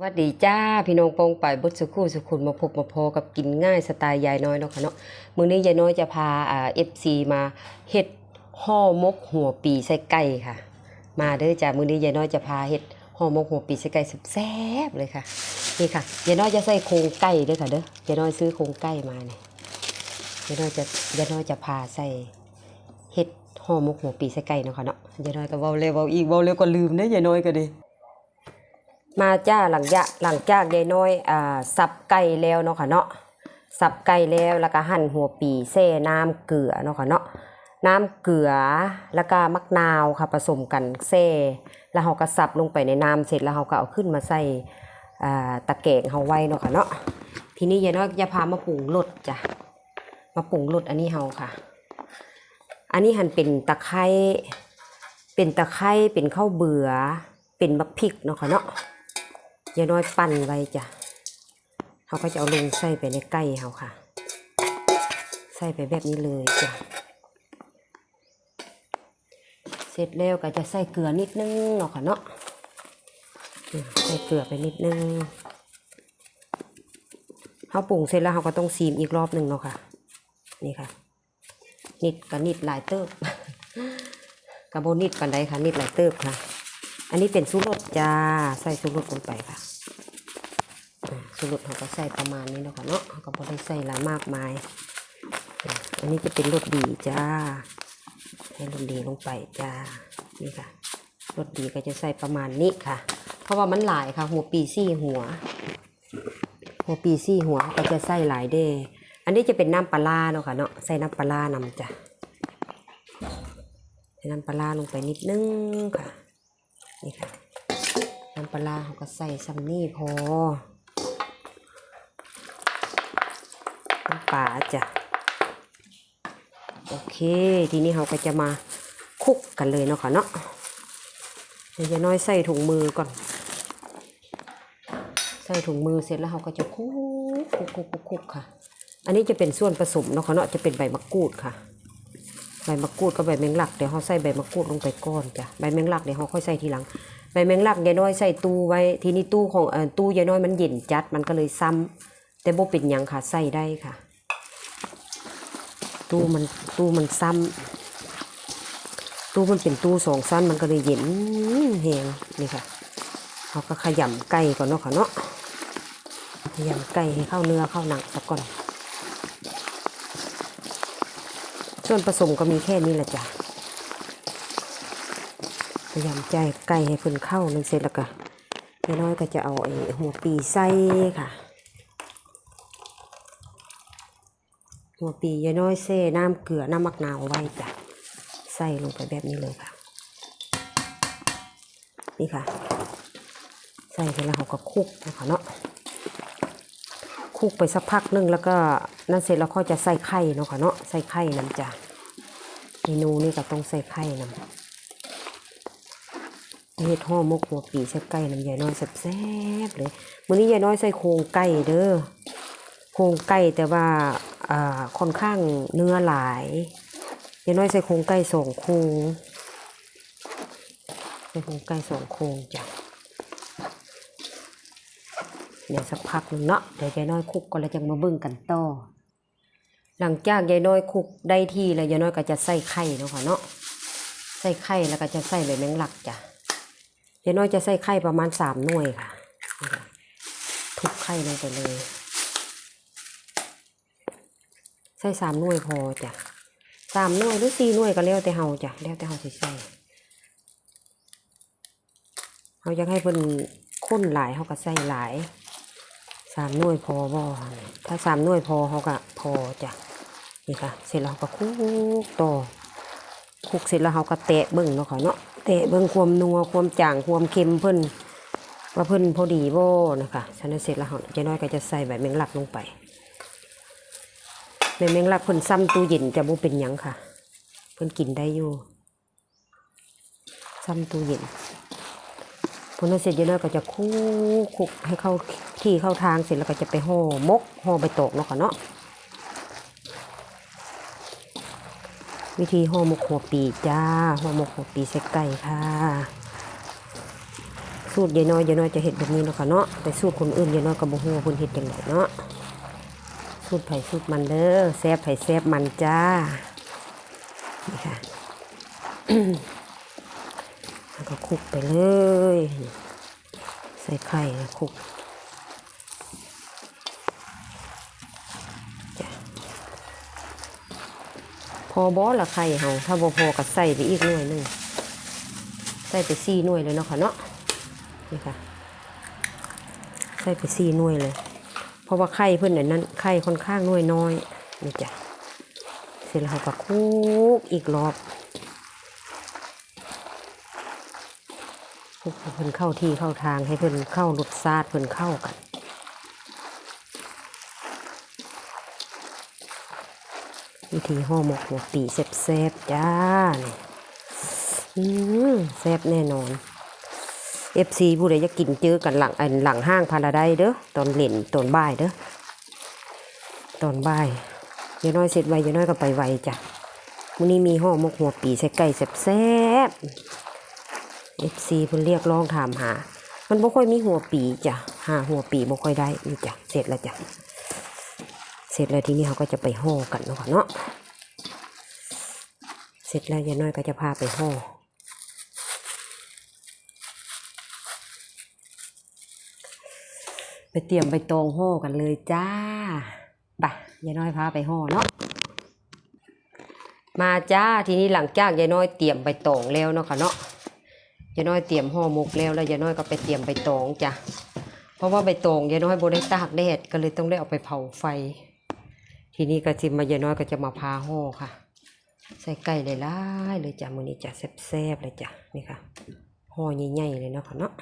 สวัสดีจ้าพี่น้องปองไปบดสุขุสุขุนมาพบมาพอกับกินง่ายสไตล์ยายน้อยเนาะค่ะเนาะมื้อนี้ยายน้อยจะพาอ่า FC มาเฮ็ดห่อมกหัวปีใส่ไก่ค่ะ มาเด้อจ้ามื้อนี้ยายน้อยจะพาเฮ็ดห่อมกหัวปีใส่ไก่แซ่บเลยค่ะนี่ค่ะยายน้อยจะใส่โครงไก่เด้อค่ะเด้อยายน้อยซื้อโครงไก่มาเนี่ยยายน้อยจะยายน้อยจะพาใส่เฮ็ดห่อมกหัวปีใส่ไก่เนาะค่ะเนาะยายน้อยก็เว้าเร็วเว้าอีกเว้าเร็วก็ลืมเด้อยายน้อยก็ด้ มาจ้าหลังจากหลังจากยายน้อยอ่าสับไก่แล้วเนาะค่ะเนาะสับไก่แล้วแล้วก็หั่นหัวปีแช่น้ำเกลือเนาะค่ะเนาะน้ำเกลือแล้วก็มักนาวค่ะผสมกันแช่แล้วเราก็สับลงไปในน้ำเสร็จแล้วเราก็เอาขึ้นมาใส่อ่าตะแกรงเฮาไว้เนาะค่ะเนาะทีนี้ยายน้อยจะพามาปรุงรสจ้ะมาปรุงรสอันนี้เฮาค่ะ อันนี้หั่นเป็นตะไคร้เป็นตะไคร้เป็นข้าวเบื่อเป็นบักพริกเนาะค่ะเนาะ ยายน้อยปั่นไว้จ้ะเขาก็จะเอาลงใส่ไปในไก่เขาค่ะ ใส่ไปแบบนี้เลยจ้ะ เสร็จแล้วก็จะใส่เกลือนิดนึงเนาะค่ะเนาะ ใส่เกลือไปนิดนึงเขาปรุงเสร็จแล้วเขาก็ต้องซีมอีกรอบหนึ่งเนาะค่ะ นี่ค่ะ นิดกับนิดหลายเติบกับโบนิดกันไดค่ะ นิดหลายเติบค่ะ อันนี้เป็นสูรสจ้าใส่สูรสลงไปค่ะสูรสเราก็ใส่ประมาณนี้นะคะเนาะเราก็บ่ได้ใส่หลายมากมาย อันนี้จะเป็นรสดีจ้าให้รสดีลงไปจ้านี่ค่ะรสดีก็จะใส่ประมาณนี้ค่ะ เพราะว่ามันหลายค่ะ หัวปีซี่หัว หัวปีซี่หัวก็จะใส่หลายเด้อันนี้จะเป็นน้ำปลาร้าเนาะค่ะเนาะใส่น้ำปลาร้านำจ้ะใส่น้ำปลาร้าลงไปนิดนึงค่ะ นี่ค่ะน้ำปลาร้าเขาก็ใส่ซัมนี่พอน้ำปลาจ้ะโอเค ทีนี้เราก็จะมาคลุกกันเลยเนาะค่ะเนาะเดี๋ยวจะน้อยใส่ถุงมือก่อน ใส่ถุงมือเสร็จแล้วเราก็จะคุกคลุกคลุกคลุกคลุกค่ะ อันนี้จะเป็นส่วนผสมเนาะค่ะเนาะจะเป็นใบมะกรูดค่ะ ใบมะกรูดกับใบแมงลักเดี๋ยวเขาใส่ใบมะกรูดลงไปก่อนจ้ะใบแมงลักเดี๋ยวเขาค่อยใส่ทีหลัง ใบแมงลักยายน้อยใส่ตู้ไว้ทีนี้ตู้ของเอ่อตู้ยายน้อยมันเย็นจัดมันก็เลยซ้ำแต่บ่เป็นยังค่ะใส่ได้ค่ะ ตู้มันตู้มันซ้ำตู้มันเป็นตู้สองสั้นมันก็เลยเย็นแหงนี่ค่ะเขาก็ขยำไก่ก่อนเนาะค่ะเนาะขยำไก่ให้เข้าเนื้อเข้าหนังสักก่อน ส่วนผสมก็มีแค่นี้แหละจ้ะพยายามใจไก่ให้เพิ่นเข้านั่นเสร็จแล้วก็ยายน้อยก็จะเอาไอ้หัวปีใส่ค่ะ หัวปียายน้อยเซ่น้ำเกลือน้ำมักนาวไว้จ้ะใส่ลงไปแบบนี้เลยค่ะ นี่ค่ะ ใส่ไปแล้วเราก็คลุกนะคะเนาะคลุกไปสักพักนึงแล้วก็นั่นเสร็จแล้วก็จะใส่ไข่เนาะค่ะเนาะ ใส่ไข่น้ำจ้ะเมนูนี้ก็ต้องใส่ไข่น้ำเฮ็ดห่อมกหัวปีใส่ไก่น้ำยายน้อยแซ่บๆเลยมื้อนี้ยายน้อยใส่โครงไก่เด้อโครงไก่แต่ว่าอ่าค่อนข้างเนื้อหลายยายน้อยใส่โครงไก่สองโครงใส่โครงไก่สองโครงจ้ะเดี๋ยวสักพักหนึ่งเนาะเดี๋ยวยายน้อยคลุกก็แล้วจะมาเบิ่งกันต่อ หลังจากยายน้อยคุกได้ที่แล้วยายน้อยก็จะใส่ไข่เนาะค่ะเนาะใส่ไข่แล้วก็จะใส่ใบแมงลักจ้ะยายน้อยจะใส่ไข่ประมาณสามหน่วยค่ะทุบไข่ลงไปเลย ใส่สามหน่วยพอจ้ะสามหน่วยหรือสี่หน่วยก็แล้วแต่เฮาจ้ะแล้วแต่เฮาสิใส่เฮาอยากให้เพิ่นข้นหลายเฮาก็ใส่หลายสามหน่วยพอบ่ถ้าสามหน่วยพอเขาก็พอจ้ะ นี่ค่ะ เสร็จแล้วเราก็คลุกต่อคลุกเสร็จแล้วเขาก็แตะเบิ่งเนาะค่ะเนาะแตะเบิ่งความนัวความจางความเค็มเพิ่นว่าเพิ่นพอดีโบนะคะฉะนั้นเสร็จแล้วเขาจะน้อยก็จะใส่ใบแมงลักลงไปใบแมงลักเพิ่นซ้ำตู้เย็นจะบ่เป็นหยังค่ะ เพิ่นกินได้อยู่ซ้ำตู้เย็นพอนั้นเสร็จยายน้อยก็จะคลุกคลุกให้เข้าที่เข้าทางเสร็จแล้วก็จะไปห่อมกห่อใบตกเนาะค่ะเนาะ วิธีห่อหมกหัวปีจ้าห่อหมกหัวปีใส่ไก่ค่ะ สูตรยายน้อยยายน้อยจะเห็ดแบบนี้เนาะค่ะเนาะแต่สูตรคนอื่นยายน้อยก็บ่ฮู้ว่าเพิ่นเฮ็ดจังไดเนาะสูตรไผ่สูตรมันเด้อแซ่บไผ่แซ่บมันจ้านี่ค่ะแล้วก็คลุกไปเลย ใส่ไข่แล้วคลุกจ้ะพ อบอละไข่เฮาถ้าบ่พอก็ใส่ไปอีกหน่วยหนึงใส่ไปสี่หน่วยเลยเนาะค่ะเนาะนี่ค่ะ ใส่ไปสี่หน่วยเลย เพราะว่าไข่เพิ่นน่ะนั้นไข่ค่อนข้างหน่วยน้อยนี่จ้ะเสร็จแล้วเราก็คลุกอีกรอบคุกเพิ่นเข้าที่เข้าทางให้เพิ่นเข้ารสชาติเพิ่นเข้ากัน วิธีห่อหมกหัวปีแซ่บๆจ้าอืมแซ่บแน่นอนเอฟซีผู้ใดจะกินเจอกันหลังอันหลังห้างพาราไดเด้อตอนเล่นตอนบ่ายเด้อตอนบ่ายยายน้อยเสร็จไวยายน้อยก็ไปไวจ้ะมื้อนี้มีห่อหมกหัวปีใส่ไก่แซ่บๆเอฟซีเพิ่นเรียกร้องถามหา มันบ่ค่อยมีหัวปีจ้ะหาหัวปีบ่ค่อยได้นี่จ้ะเสร็จแล้วจ้ะ ร็จแล้วทีนี้เขาก็จะไปห่อกันเนาะค่ะเนาะเสร็จแล้วยายน้อยก็จะพาไปห่อไปเตรียมใบตองห่อกันเลยจ้าไปยายน้อยพาไปห่อเนาะมาจ้าทีนี้หลังจากยายน้อยเตรียมใบตองแล้วเนาะค่ะเนาะยายน้อยเตรียมห่อหมกแล้วแล้วยายน้อยก็ไปเตรียมใบตองจ้ะเพราะว่าใบตองยายน้อยโบได้ตากแดดก็เลยต้องได้เอาไปเผาไฟ ทีนี้ก็จิมมายายน้อยก็จะมาพาห่อค่ะ ใส่ไก่หลายๆเลยจ้ะมื้อนี้จ้ะแซ่บๆเลยจ้ะนี่ค่ะห่อใหญ่ๆเลยเนาะค่ะเนาะ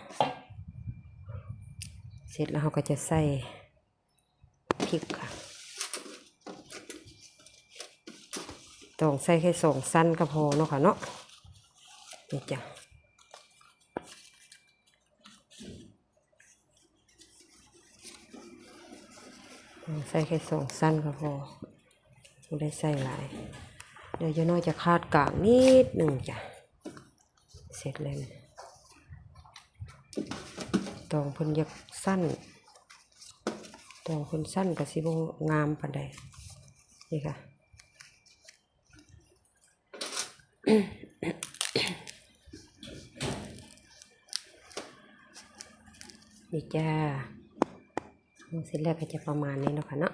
เสร็จแล้วเราก็จะใส่พริกค่ะต้องใส่แค่สองสั้นก็พอเนาะค่ะเนาะนี่จ้ะต้อง ใส่แค่สองสั้นก็พอไม่ได้ใส่หลาย เดี๋ยวจะน้อยจะคาดกากนิดหนึ่งจ้ะ เสร็จแล้วตองเพิ่นยากสั้นตองเพิ่นสั้นกับสิบงามปานใดนี่ค่ะนี่จ้า เสร็จแล้วก็จะประมาณนี้เนาะค่ะเนาะ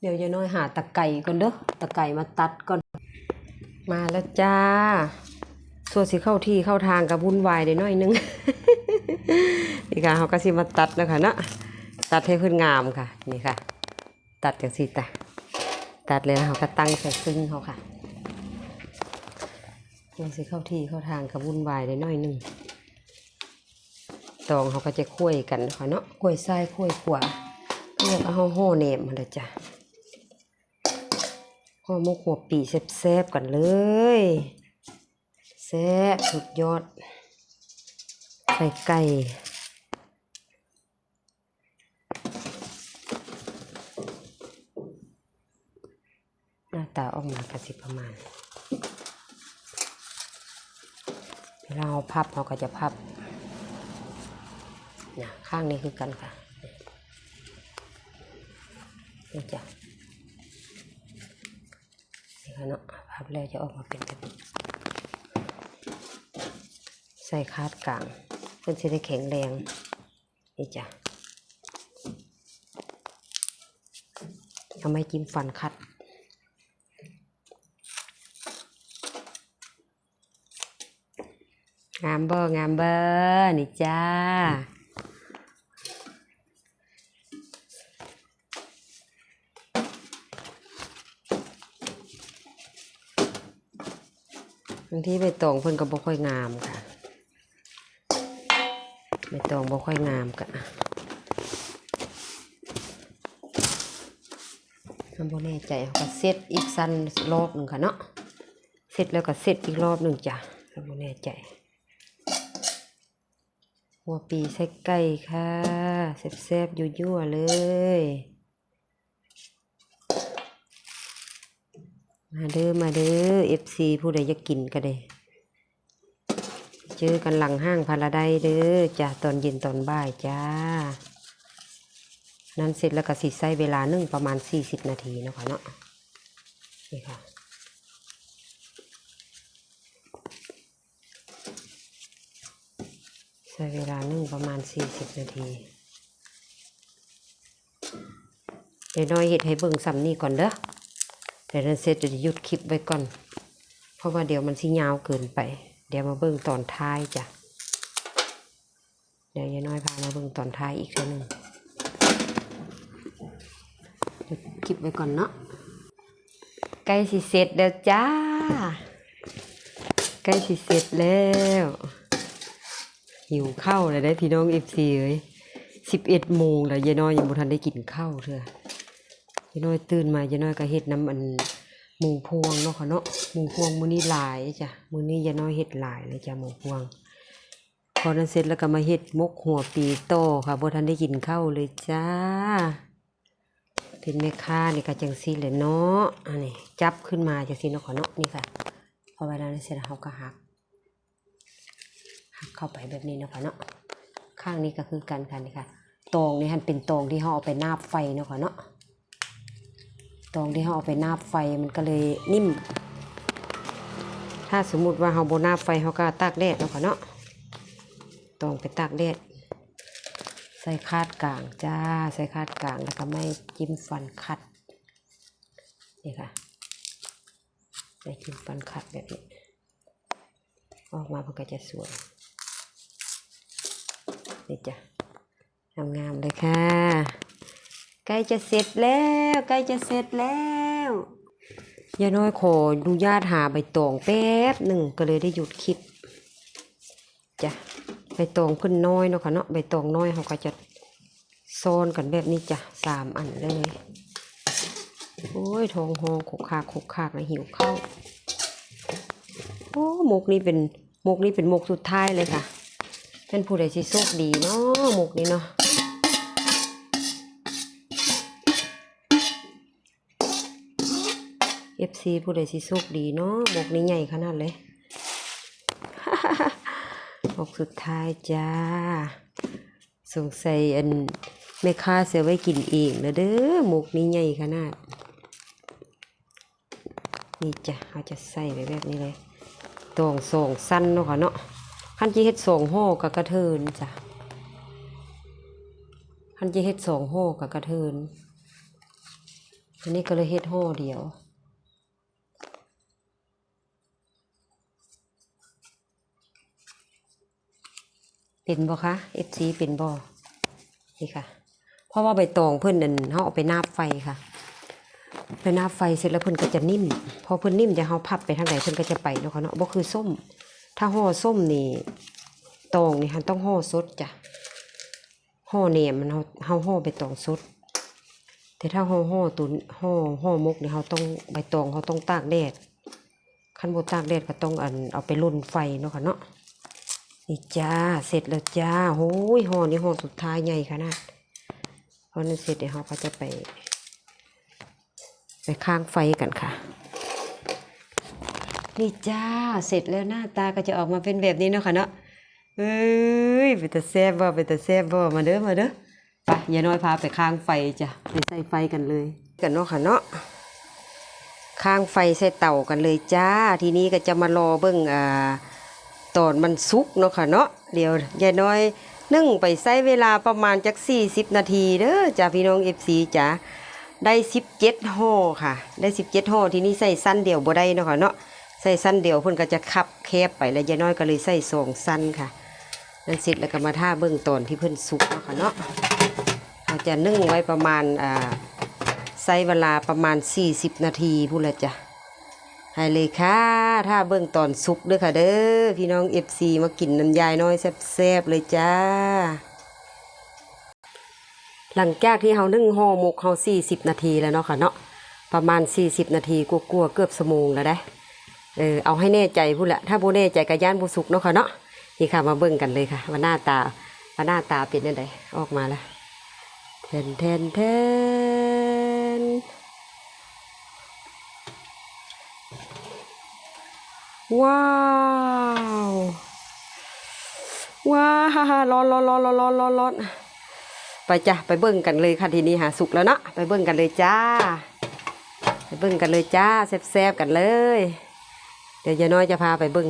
เดี๋ยวจะน้อยหาตะไก่ก่อนเด้อตะไก่มาตัดก่อน มาแล้วจ้าส่วนสิเข้าที่เข้าทางกับวุ่นวายได้น้อยนึงนี่ค่ะเขาก็สิมาตัดแล้วค่ะเนาะตัดให้เพื่อนงามค่ะนี่ค่ะ ตัดจากสีตาตัดเลยเขาก็ตั้งใส่ซึ้งเขาค่ะส่วนสิเข้าที่เข้าทางกับวุ่นวายได้น้อยนึง ตองเขาก็จะคุ้ยกันค่ะเนาะคุ้ยซ้ายคุ้ยขวาเรียกเอห่อเนมมาเลยจ้ะห่อมกหัวปีแซ่บๆกันเลยแซ่บสุดยอดใส่ไก่หน้าตาออกมากระสิประมาณเวลาเราพับเราก็จะพับ ข้างนี้คือกันค่ะนี่จ้ะนี่ค่ะเนาะพับแล้วจะออกมาเป็นแบบนี้ใส่คาดกลางเพื่อจะได้แข็งแรงนี่จ้ะเอาไม้จิ้มฟันคัดงามเบอร์งามเบอร์นี่จ้าางทีใบตองเพิ่นก็บ่ค่อยงามค่ะใบตองบ่ค่อยงามกะทำบ่แน่ใจเขาก็เซตอีกสั้นรอบหนึ่งค่ะเนาะเสร็จแล้วก็เซตอีกรอบหนึ่งจ้ะทำบ่แน่ใจ หัวปีใส่ไก่ค่ะแซ่บๆยั่วๆเลย มาเด้อมาเด้อ FC ผู้ใดอยากกินก็ได้เจอกันหลังห้างพาราไดเด้อจ้ะตอนเย็นตอนบ่ายจ้านั้นเสร็จแล้วก็สิใช้เวลานึ่งประมาณ 40 นาทีนะคะเนาะนี่ค่ะใช้เวลานึ่งประมาณ 40 นาทีเดี๋ยวน้อยเห็ดให้เบิ่งซ้ำนี่ก่อนเด้อ ดี๋ยวนั้นเสร็จจะหยุดคลิปไว้ก่อน เพราะว่าเดี๋ยวมันสิยาวเกินไป เดี๋ยวมาเบิ่งตอนท้ายจ้ะ เดี๋ยวยายน้อยพามาเบิ่งตอนท้ายอีกทีหนึ่งหยุดคลิปไว้ก่อนเนาะใกล้สิเสร็จแล้วจ้า ใกล้สิเสร็จแล้ว หิวข้าวเลยได้พี่น้องเอฟซีเอ้ยสิบเอ็ดโมงแล้วยายน้อยยังบ่ทันได้กินข้าวเถอะ ยายน้อยตื่นมายายน้อยก็เฮ็ดน้ำอันมูพวงเนาะค่ะเนาะมูพวงมือนี้หลายจ้ะมือนี้ยายน้อยเฮ็ดหลายเลยจ้ะมูพวง พอนั้นเสร็จแล้วก็มาเฮ็ดมกหัวปีโตค่ะบ่ทันได้กินข้าวเลยจ้าเป็นแม่ค้านี่ก็จังซี่แหละเนาะอันนี้จับขึ้นมาจังซี่เนาะค่ะเนาะนี่ค่ะพอเวลานั้นเสร็จแล้วเราก็หักหักเข้าไปแบบนี้เนาะค่ะเนาะข้างนี้ก็คือกันค่ะนี่ค่ะตองนี่หันเป็นตองที่เราเอาไปนาบไฟเนาะค่ะเนาะ ตองที่เราเอาไปนาบไฟมันก็เลยนิ่ม ถ้าสมมุติว่าเราโบนาบไฟเราก็ตากแดดเนาะค่ะเนาะตองไปตากแดดใส่คาดกลางจ้าใส่คาดกลางแล้วก็ไม่จิ้มฟันคัดนี่ค่ะไม่จิ้มฟันคัดแบบนี้ออกมาพอก็จะสวยนี่จ้ะงามๆเลยค่ะ ใกล้จะเสร็จแล้ว ใกล้จะเสร็จแล้วยายน้อยขอดูญาติหาใบตองแป๊บหนึ่งก็เลยได้หยุดคลิปจ้ะใบตองขึ้นน้อยเนาะค่ะเนาะใบตองน้อยเขาก็จะซ้อนกันแบบนี้จ้ะสามอันเลยโอ้ยทองหองขุกคากขุกคากนะหิวข้าวโอ้หมกนี้เป็นหมกนี้เป็นหมกสุดท้ายเลยค่ะเป็นผู้ใดสิโชคดีเนาะหมกนี้เนาะ เอฟซีผู้ใดสิโชคดีเนาะหมกนี้ใหญ่ขนาดเลยหมกสุดท้ายจ้า สงสัยอันแม่ค้าเสียไว้กินเองแล้วเด้อหมกนี้ใหญ่ขนาด นี่จ้ะเขาจะใส่ไว้แบบนี้เลยตองสองสั้นเนาะค่ะเนาะขั้นจีเฮ็ดสองห่อกับกระเทินจ้ะขั้นจีเฮ็ดสองห่อกับกระเทินอันนี้ก็เลยเฮ็ดห่อเดียว เป็นบ่คะ FC เป็นบ่นี่ค่ะ เพราะว่าใบตองเพิ่นนั่นเฮาเอาไปนาบไฟค่ะไปนาบไฟเสร็จแล้วเพิ่อนก็จะนิ่ม พอเพิ่อนนิ่มจะเฮาพับไปทางไหนเพิ่อนก็จะไปเนาะค่ะเนาะบ่คือส้ม ถ้าห่อส้มนี่ตองนี่ฮันต้องห่อสดจ้ะห่อเนี่ยมันเฮาเฮาห่อใบตองสด แต่ถ้าห่อห่อตุนห่อห่อมกนี่เฮาต้องใบตองเฮาต้องตากแดดคันบ่ตากแดดก็ต้องอันเอาไปลุ่นไฟเนาะค่ะเนาะ นี่จ้า เสร็จแล้วจ้าโอ้ยห่อนี่ห่อสุดท้ายใหญ่ขนาดเพราะนั้นเสร็จเดี๋ยวเฮาก็จะไป ไปข้างไฟกันค่ะ นี่จ้า เสร็จแล้วหน้าตาก็จะออกมาเป็นแบบนี้เนาะค่ะเนาะเอ้ยเป็นตาแซ่บบ่เป็นตาแซ่บบ่มาเด้อมาเด้อไปอย่าน้อยพาไปข้างไฟจ้ะไปใส่ไฟกันเลย กันเนาะค่ะเนาะข้างไฟใส่เตากันเลยจ้า ทีนี้ก็จะมารอเบิ่งอ่า ตอนมันสุกเนาะค่ะเนาะเดี๋ยวยายน้อยนึ่งไปใช้เวลาประมาณจัก40นาทีเด้อจ้าพี่น้อง FC จ้าได้17ห่อค่ะ ได้17ห่อทีนี้ใส่สั้นเดียวบ่ได้เนาะค่ะเนาะใส่สั้นเดียวเพิ่นก็จะคับแคบไปแล้วยายน้อยก็เลยใส่สองสั้นค่ะนั่นเสร็จแล้วก็มาท่าเบื้องตอนที่เพิ่นสุกเนาะค่ะเนาะเราจะนึ่งไว้ประมาณอ่าใส่เวลาประมาณ 40 นาทีพูดละจ้ะ ให้เลยค่ะ ถ้าเบื้องตอนสุกเด้อค่ะเด้อ พี่น้อง FC มากินน้ำยายน้อยแซ่บๆเลยจ้า หลังจากที่เฮานึ่งห่อหมกเฮา40 นาทีแล้วเนาะค่ะเนาะ ประมาณ 40 นาทีกลัวๆเกือบชั่วโมงแล้วได้ เออเอาให้แน่ใจพูดละ ถ้าโบแน่ใจกับย่านบุสุกเนาะค่ะเนาะ นี่ค่ะมาเบิ่งกันเลยค่ะว่าหน้าตาว่าหน้าตาเป็นยังไงออกมาแล้วแทนแทนแทน ว้าว ว้าฮ่าฮ่าร้อนร้อนร้อนร้อนร้อนร้อนร้อนไปจ้ะไปเบิ่งกันเลยค่ะทีนี้หาสุกแล้วเนาะไปเบิ่งกันเลยจ้า ไปเบิ่งกันเลยจ้าแซ่บๆกันเลย เดี๋ยวยายน้อยจะพาไปเบิ่ง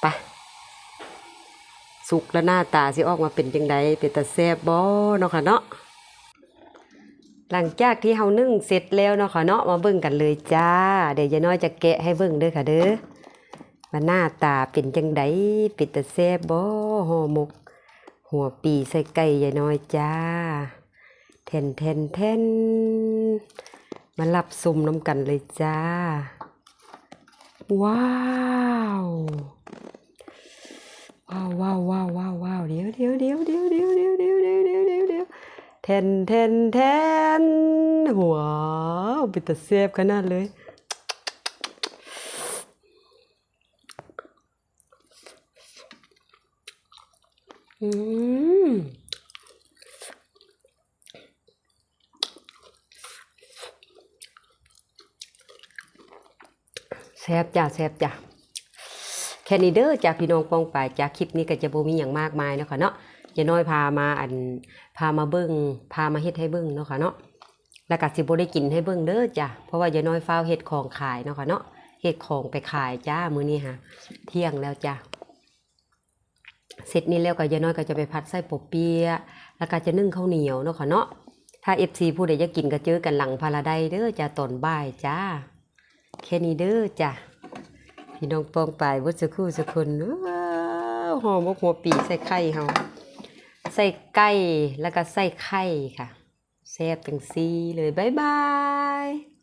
ไปสุกแล้วหน้าตาสิออกมาเป็นจังไดเป็นตาแซ่บบ่เนาะค่ะเนาะหลังจากที่เฮานึ่งเสร็จแล้วเนาะค่ะเนาะมาเบิ่งกันเลยจ้า เดี๋ยวยายน้อยจะแกะให้เบิ่งเด้อค่ะเด้อ ว่าหน้าตาเป็นจังไดเป็นตาแซ่บบ่ห่อหมก หัวปีใส่ไก่ยายน้อยจ้าแทนแทนแทนมารับซุมน้ำกันเลยจ้า ว้าวว้าวว้าวว้าวว้าวว้าวเดี๋ยวเดี๋ยวเดี๋ยวเดี๋ยวเดี๋ยวเดี๋ยวเดี๋ยวเดี๋ยวเดี๋ยวเดี๋ยวเดี๋ยวแทนแทนแทนว้าวเป็นตาแซบขนาดเลย อืมแซ่บจ้ะแซ่บจ้ะแค่นี้เด้อจ้ะพี่น้องปองไปจ้ะคลิปนี้ก็จะบ่มีอย่างมากมายเนาะค่ะเนาะอย่าน้อยพามาอันพามาเบิ่งพามาเฮ็ดให้เบิ่งเนาะค่ะเนาะแล้วก็สิบ่ได้กินให้เบิ่งเด้อจ้ะเพราะว่าอย่าน้อยฟ้าเฮ็ดของขายเนาะค่ะเนาะเฮ็ดของไปขายจ้ามื้อนี้ฮะเที่ยงแล้วจ้ะ เสร็จนี้แล้วก็ยายน้อยก็จะไปพัดไส้ปบเปียะแล้วก็จะนึ่งข้าวเหนียวเนาะค่ะเนาะถ้า FC ผู้ใดอยากกินก็เจอกันหลังพาราไดเด้อจ้าตอนบ่ายจ้าแค่นี้เด้อจ้าพี่น้องปองปายวัดสักครู่สักคนหอมกหัวปีใส่ไข่เฮาใส่ไก่แล้วก็ใส่ไข่ค่ะแซ่บจังซีเลยบ๊ายบาย